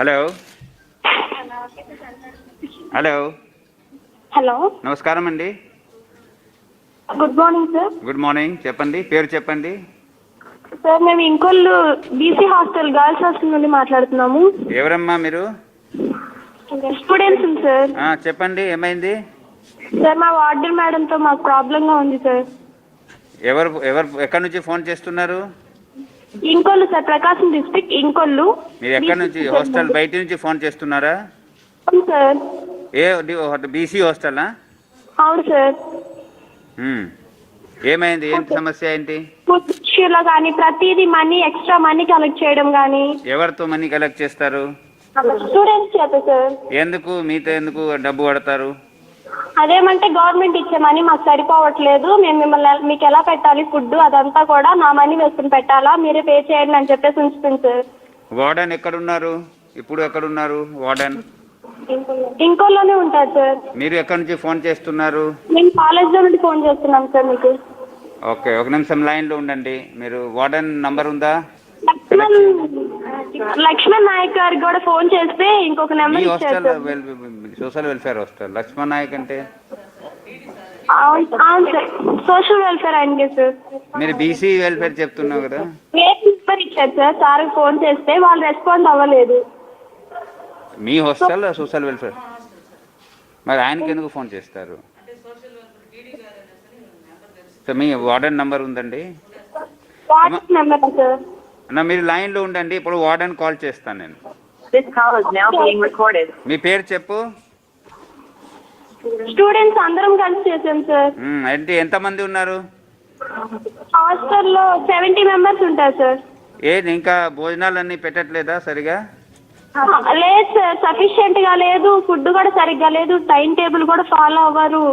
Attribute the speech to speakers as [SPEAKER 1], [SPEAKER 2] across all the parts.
[SPEAKER 1] Hello. Hello.
[SPEAKER 2] Hello.
[SPEAKER 1] నమస్కారం అండి.
[SPEAKER 2] Good morning sir.
[SPEAKER 1] Good morning. చెప్పండి. పేరు చెప్పండి.
[SPEAKER 2] సార్ మేము Inkollu BC hostel girls hostel నుండి మాట్లాడుతున్నాము.
[SPEAKER 1] ఎవరమ్మా మీరు?
[SPEAKER 2] Students sir.
[SPEAKER 1] ఆ, చెప్పండి. ఏమైంది?
[SPEAKER 2] సార్ మా వార్డెన్ మేడంతో మాకు ప్రాబ్లంగా ఉంది సార్.
[SPEAKER 1] ఎవరు ఎవరు ఎక్కడి నుంచి ఫోన్ చేస్తున్నారు?
[SPEAKER 2] ఇంకొల్లు సార్ ప్రకాశం డిస్ట్రిక్ట్ ఇంకొల్లు
[SPEAKER 1] మీరు ఎక్కడి నుంచి హాస్టల్ బయట నుంచి ఫోన్ చేస్తున్నారా?
[SPEAKER 2] అవును సార్.
[SPEAKER 1] ఏ బీసీ హాస్టలా
[SPEAKER 2] అవును సార్.
[SPEAKER 1] ఏమైంది? ఏంటి సమస్య ఏంటి?
[SPEAKER 2] ఫుడ్ ఇష్యూలో కానీ ప్రతిదీ మనీ ఎక్స్ట్రా మనీ కలెక్ట్ చేయడం కానీ.
[SPEAKER 1] ఎవరితో మనీ కలెక్ట్ చేస్తారు?
[SPEAKER 2] స్టూడెంట్స్ చేత సార్.
[SPEAKER 1] ఎందుకు? మీతో ఎందుకు డబ్బు పడతారు?
[SPEAKER 2] అదేమంటే గవర్నమెంట్ ఇచ్చే మనీ మాకు సరిపోవట్లేదు. మేము మిమ్మల్ని మీకు ఎలా పెట్టాలి? ఫుడ్ అదంతా కూడా నా మనీ వేసుకుని పెట్టాలా? మీరే పే చేయండి అని చెప్పేసి ఉంచుతుంది సార్.
[SPEAKER 1] వార్డెన్ ఎక్కడున్నారు? ఇప్పుడు ఎక్కడున్నారు వార్డెన్?
[SPEAKER 2] ఇంకోలోనే ఉంటారు సార్.
[SPEAKER 1] మీరు ఎక్కడి నుంచి ఫోన్ చేస్తున్నారు?
[SPEAKER 2] మేము కాలేజ్లో నుండి ఫోన్ చేస్తున్నాం సార్ మీకు.
[SPEAKER 1] ఓకే ఒక నిమిషం లైన్లో ఉండండి. మీరు వార్డెన్ నంబర్ ఉందా?
[SPEAKER 2] లక్ష్మణ్ లక్ష్మణ్ నాయక్ గారికి కూడా ఫోన్ చేస్తే ఇంకొక
[SPEAKER 1] మీ
[SPEAKER 2] నెంబర్ ఇచ్చారు
[SPEAKER 1] hostel
[SPEAKER 2] sir
[SPEAKER 1] well. Social welfare hostel Lakshman Nayak అంటే?
[SPEAKER 2] అవును అవును సార్. సోషల్ వెల్ఫేర్ ఆయనకి సార్.
[SPEAKER 1] మీరు బీసీ వెల్ఫేర్ చెప్తున్నావు కదా?
[SPEAKER 2] నెంబర్ ఇచ్చారు సార్. సార్ ఫోన్ చేస్తే వాళ్ళు రెస్పాండ్ అవ్వలేదు.
[SPEAKER 1] మీ హాస్టల్ సోషల్ వెల్ఫేర్? మరి ఆయనకి ఎందుకు ఫోన్ చేస్తారు? సో మీ వార్డెన్ నంబర్ ఉందండి? అన్న మీరు లైన్లో ఉండండి. ఇప్పుడు వార్డెన్ కాల్ చేస్తాను నేను.
[SPEAKER 3] This call is now being recorded.
[SPEAKER 1] మీ పేరు చెప్పు.
[SPEAKER 2] స్టూడెంట్స్ అందరం కలిసి చేసాం సార్.
[SPEAKER 1] ఉమ్, ఏంటి ఎంతమంది ఉన్నారు?
[SPEAKER 2] హాస్టల్లో సెవెంటీ మెంబర్స్ ఉంటారు సార్.
[SPEAKER 1] ఏంటి ఇంకా భోజనాలన్నీ పెట్టట్లేదా సరిగా?
[SPEAKER 2] లేదు సార్ సఫిషియెంట్గా లేదు ఫుడ్ కూడా సరిగ్గా లేదు టైం టేబుల్ కూడా ఫాలో అవ్వరు.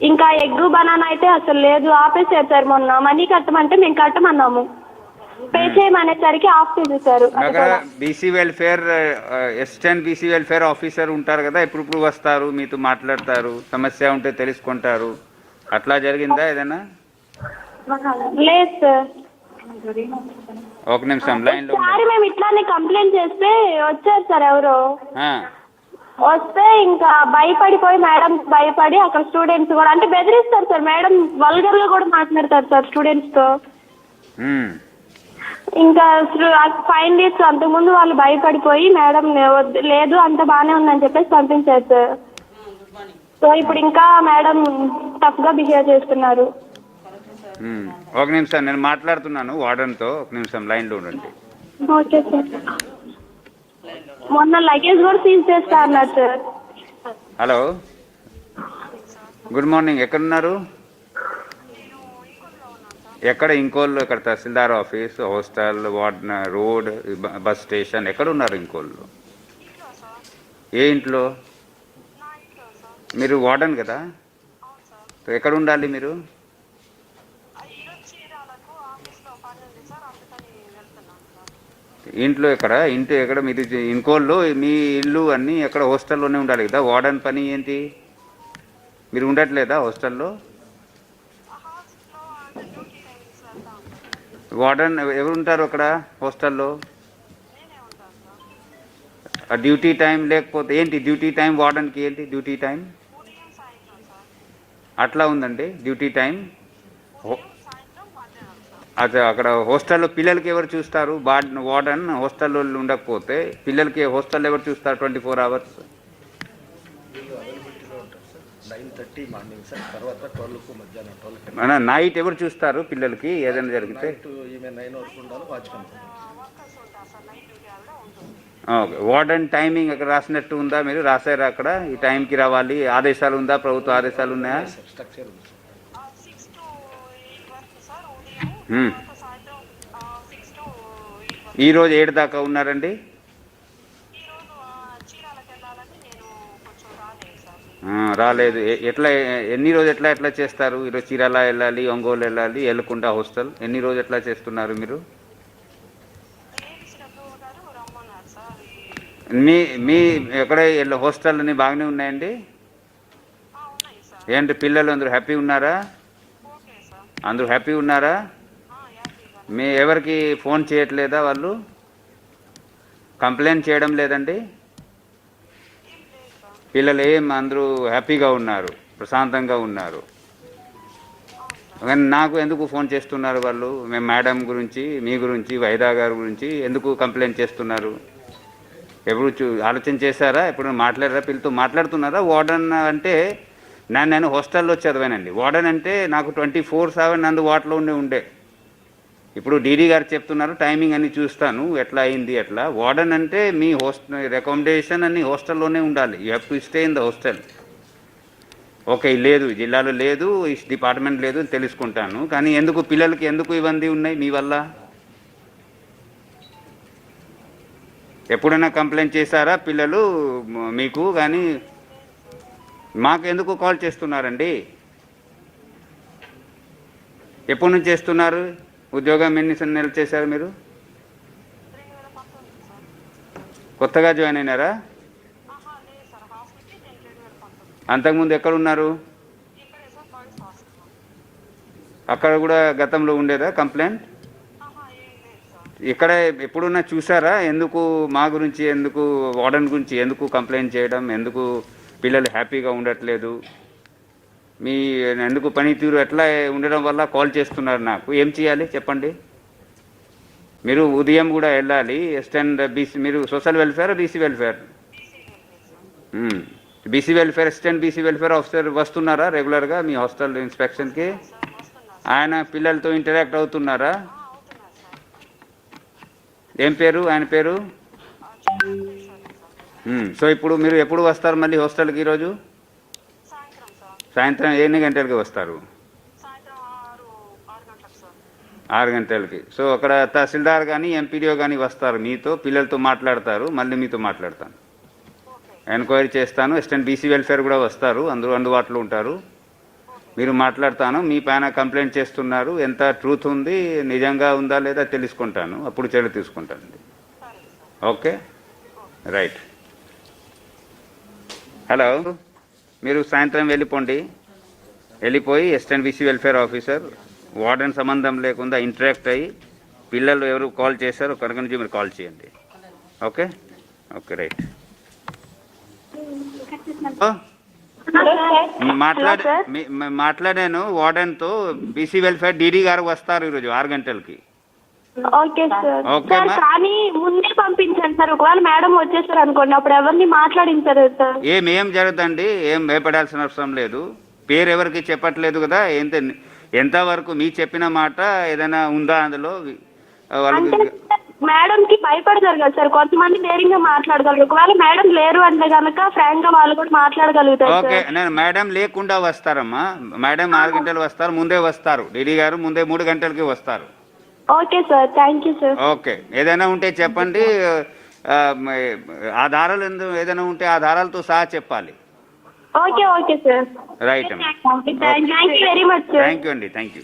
[SPEAKER 2] ఇంకా ఎగ్ బనానా అయితే అసలు లేదు ఆపేసారు సార్ మొన్న మనీ కట్టమంటే మేము కట్టమన్నాము. పే చేయమనేసరికి ఆఫ్ చేసేసారు.
[SPEAKER 1] BC welfare assistant BC welfare officer ఉంటారు కదా ఇప్పుడు ఇప్పుడు వస్తారు మీతో మాట్లాడతారు సమస్య ఉంటే తెలుసుకుంటారు. అట్లా జరిగిందా ఏదైనా?
[SPEAKER 2] లేదు సార్.
[SPEAKER 1] ఒక నిమిషం లైన్లో
[SPEAKER 2] ఒకసారి మేము ఇట్లానే కంప్లైంట్ చేస్తే వచ్చారు సార్ ఎవరో. వస్తే ఇంకా భయపడిపోయి మేడం భయపడి అక్కడ స్టూడెంట్స్ కూడా అంటే బెదిరిస్తారు సార్. మేడం వల్గర్గా కూడా మాట్లాడతారు సార్
[SPEAKER 1] స్టూడెంట్స్తో
[SPEAKER 2] ఇంకా ఫైవ్ డేస్ అంతకుముందు వాళ్ళు భయపడిపోయి మేడం లేదు అంత బాగానే ఉందని చెప్పేసి పంపించారు సార్. సో ఇప్పుడు ఇంకా మేడం టఫ్గా బిహేవ్ చేస్తున్నారు.
[SPEAKER 1] ఒక నిమిషం నేను మాట్లాడుతున్నాను వార్డెన్తో. ఒక నిమిషం లైన్లో ఉండండి.
[SPEAKER 2] Okay sir. మొన్న లగేజ్ కూడా సీజ్ చేస్తా అన్నారు సార్.
[SPEAKER 1] హలో. Good morning. ఎక్కడున్నారు? ఎక్కడ ఇంకోళ్ళు ఎక్కడ tahsildar office hostel ward road bus station ఎక్కడ ఉన్నారు ఇంకోళ్ళు? ఏ ఇంట్లో? మీరు వార్డన్ కదా? ఎక్కడ ఉండాలి మీరు? ఇంట్లో ఎక్కడ? ఇంటి ఎక్కడ మీరు ఇంకోళ్ళు మీ ఇల్లు అన్నీ ఎక్కడ హాస్టల్లోనే ఉండాలి కదా? వార్డన్ పని ఏంటి? మీరు ఉండట్లేదా హాస్టల్లో? వార్డెన్ ఎవరు ఉంటారు అక్కడ? హాస్టల్లో? ఆ డ్యూటీ టైం లేకపోతే ఏంటి? డ్యూటీ టైం వార్డన్కి ఏంటి? Duty time? అట్లా ఉందండి డ్యూటీ టైం? హో- అదే అక్కడ హాస్టల్లో పిల్లలకి ఎవరు చూస్తారు? బా వార్డన్ హాస్టల్లో ఉండకపోతే పిల్లలకి హాస్టల్ ఎవరు చూస్తారు? Twenty four hours?
[SPEAKER 4] Thirty morning sir తర్వాత ట్వెల్వ్కు మధ్యాహ్నం ట్వెల్వ్కి
[SPEAKER 1] మన నైట్ ఎవరు చూస్తారు పిల్లలకి? ఏదైనా జరిగితే?
[SPEAKER 4] ఈమె నైన్ వరకు ఉండాలి వాచ్మెన్
[SPEAKER 1] ఓకే. వార్డన్ టైమింగ్ అక్కడ రాసినట్టు ఉందా మీరు? రాశారా అక్కడ? ఈ టైంకి రావాలి. ఆదేశాలు ఉందా? ప్రభుత్వ ఆదేశాలు ఉన్నాయా?
[SPEAKER 4] స్ట్రక్చర్ ఉంది సార్.
[SPEAKER 1] హ్మ్. ఈ రోజు ఏడు దాకా ఉన్నారండి? రాలేదు. ఎట్లా ఎన్ని రోజు ఎట్లా ఎట్లా చేస్తారు? ఈరోజు చీరాల వెళ్ళాలి ఒంగోలు వెళ్ళాలి ఎల్లుకుంట హాస్టల్ ఎన్ని రోజు ఎట్లా చేస్తున్నారు మీరు? మీ మీ ఎక్కడ హాస్టల్ అన్ని బాగానే ఉన్నాయండి? ఏంటి పిల్లలు అందరూ హ్యాపీ ఉన్నారా? అందరూ హ్యాపీ ఉన్నారా? మీ ఎవరికి ఫోన్ చేయట్లేదా వాళ్ళు? కంప్లైంట్ చేయడం లేదండి? పిల్లలు ఏం అందరూ హ్యాపీగా ఉన్నారు ప్రశాంతంగా ఉన్నారు. కానీ నాకు ఎందుకు ఫోన్ చేస్తున్నారు వాళ్ళు? మేము మేడం గురించి మీ గురించి వైదా గారి గురించి ఎందుకు కంప్లైంట్ చేస్తున్నారు? ఎప్పుడు చూ ఆలోచన చేశారా? ఎప్పుడు మాట్లాడారా? పిల్లతో మాట్లాడుతున్నారా? వార్డన్ అంటే నేను నేను హాస్టల్లో చదివానండి. వార్డన్ అంటే నాకు ట్వంటీ ఫోర్ సెవెన్ అందుబాటులో ఉండే ఉండే. ఇప్పుడు డీడీ గారు చెప్తున్నారు టైమింగ్ అని చూస్తాను ఎట్లా అయింది ఎట్లా. వార్డన్ అంటే మీ హోస్టల్ రికమెండేషన్ అన్ని హాస్టల్లోనే ఉండాలి. You have to stay in the hostel okay లేదు జిల్లాలో లేదు ఈ డిపార్ట్మెంట్ లేదు అని తెలుసుకుంటాను. కానీ ఎందుకు పిల్లలకి ఎందుకు ఇబ్బంది ఉన్నాయి మీ వల్ల? ఎప్పుడైనా కంప్లైంట్ చేశారా పిల్లలు మీకు? కానీ మాకు ఎందుకు కాల్ చేస్తున్నారండి? ఎప్పటి నుంచి చేస్తున్నారు? ఉద్యోగం ఎన్ని నెలలు చేశారు మీరు? కొత్తగా జాయిన్ అయినారా? అంతకుముందు ఎక్కడ ఉన్నారు? అక్కడ కూడా గతంలో ఉండేదా కంప్లైంట్? ఇక్కడ ఎప్పుడున్నా చూసారా? ఎందుకు మా గురించి ఎందుకు వార్డన్ గురించి ఎందుకు కంప్లైంట్ చేయడం ఎందుకు పిల్లలు హ్యాపీగా ఉండట్లేదు? మీ ఎందుకు పనితీరు ఎట్లా ఉండడం వల్ల కాల్ చేస్తున్నారు నాకు? ఏం చేయాలి? చెప్పండి. మీరు ఉదయం కూడా వెళ్ళాలి. ఎస్టెండ్ బీసీ మీరు social welfare BC welfare BC welfare assistant BC welfare officer వస్తున్నారా రెగ్యులర్గా మీ హాస్టల్ ఇన్స్పెక్షన్కి ఆయన పిల్లలతో ఇంటరాక్ట్ అవుతున్నారా? ఏం పేరు? ఆయన పేరు? Hmm. సో ఇప్పుడు మీరు ఎప్పుడు వస్తారు మళ్ళీ హాస్టల్కి ఈరోజు? సాయంత్రం ఎన్ని గంటలకి వస్తారు? ఆరు గంటలకి సో అక్కడ తహసీల్దార్ కానీ ఎంపీడీఓ కానీ వస్తారు మీతో పిల్లలతో మాట్లాడతారు మళ్ళీ మీతో మాట్లాడతాను. ఎంక్వైరీ చేస్తాను అసిస్టెంట్ బీసీ వెల్ఫేర్ కూడా వస్తారు అందరూ అందుబాటులో ఉంటారు. మీరు మాట్లాడతాను మీ పైన కంప్లైంట్ చేస్తున్నారు ఎంత ట్రూత్ ఉంది నిజంగా ఉందా లేదా తెలుసుకుంటాను అప్పుడు చర్య తీసుకుంటానండి ఓకే? రైట్. హలో? మీరు సాయంత్రం వెళ్ళిపోండి. వెళ్ళిపోయి assistant BC welfare officer warden సంబంధం లేకుండా ఇంటరాక్ట్ అయ్యి పిల్లలు ఎవరు కాల్ చేశారో కనుక నుంచి మీరు కాల్ చేయండి. ఓకే ఓకే రైట్ మాట్లాడ మాట్లాడాను వార్డెన్తో బీసీ వెల్ఫేర్ డీడీ గారు వస్తారు ఈరోజు ఆరు గంటలకి.
[SPEAKER 2] Okay sir. కానీ ముందే పంపించండి సార్. ఒకవేళ మేడం వచ్చేసారు అనుకోండి అప్పుడు ఎవరిని మాట్లాడించారు సార్?
[SPEAKER 1] ఏం ఏం జరుగుతుందండి ఏం భయపడాల్సిన అవసరం లేదు. పేరు ఎవరికి చెప్పట్లేదు కదా ఎంత ఎంతవరకు మీ చెప్పిన మాట ఏదైనా ఉందా అందులో?
[SPEAKER 2] అంటే
[SPEAKER 1] వాళ్ళకి
[SPEAKER 2] మేడం కి భయపడతారు కదా సార్. కొంతమంది ధైర్యంగా మాట్లాడగలరు. ఒకవేళ మేడం లేరు అంటే కనుక ఫ్రాంక్గా వాళ్ళు కూడా మాట్లాడగలుగుతారు
[SPEAKER 1] ఓకే
[SPEAKER 2] సార్.
[SPEAKER 1] నేను మేడం లేకుండా వస్తారమ్మా. మేడం ఆరు గంటలు వస్తారు ముందే వస్తారు. డీడీ గారు ముందే మూడు గంటలకి వస్తారు.
[SPEAKER 2] Okay sir thank you sir.
[SPEAKER 1] Okay ఏదైనా ఉంటే చెప్పండి ఆధారాలు ఎందు- ఏదైనా ఉంటే ఆధారాలతో సహా చెప్పాలి.
[SPEAKER 2] Okay okay sir.
[SPEAKER 1] రైట్ అమ్మా.
[SPEAKER 2] Thank you very much
[SPEAKER 1] thank you అండి థ్యాంక్ యూ.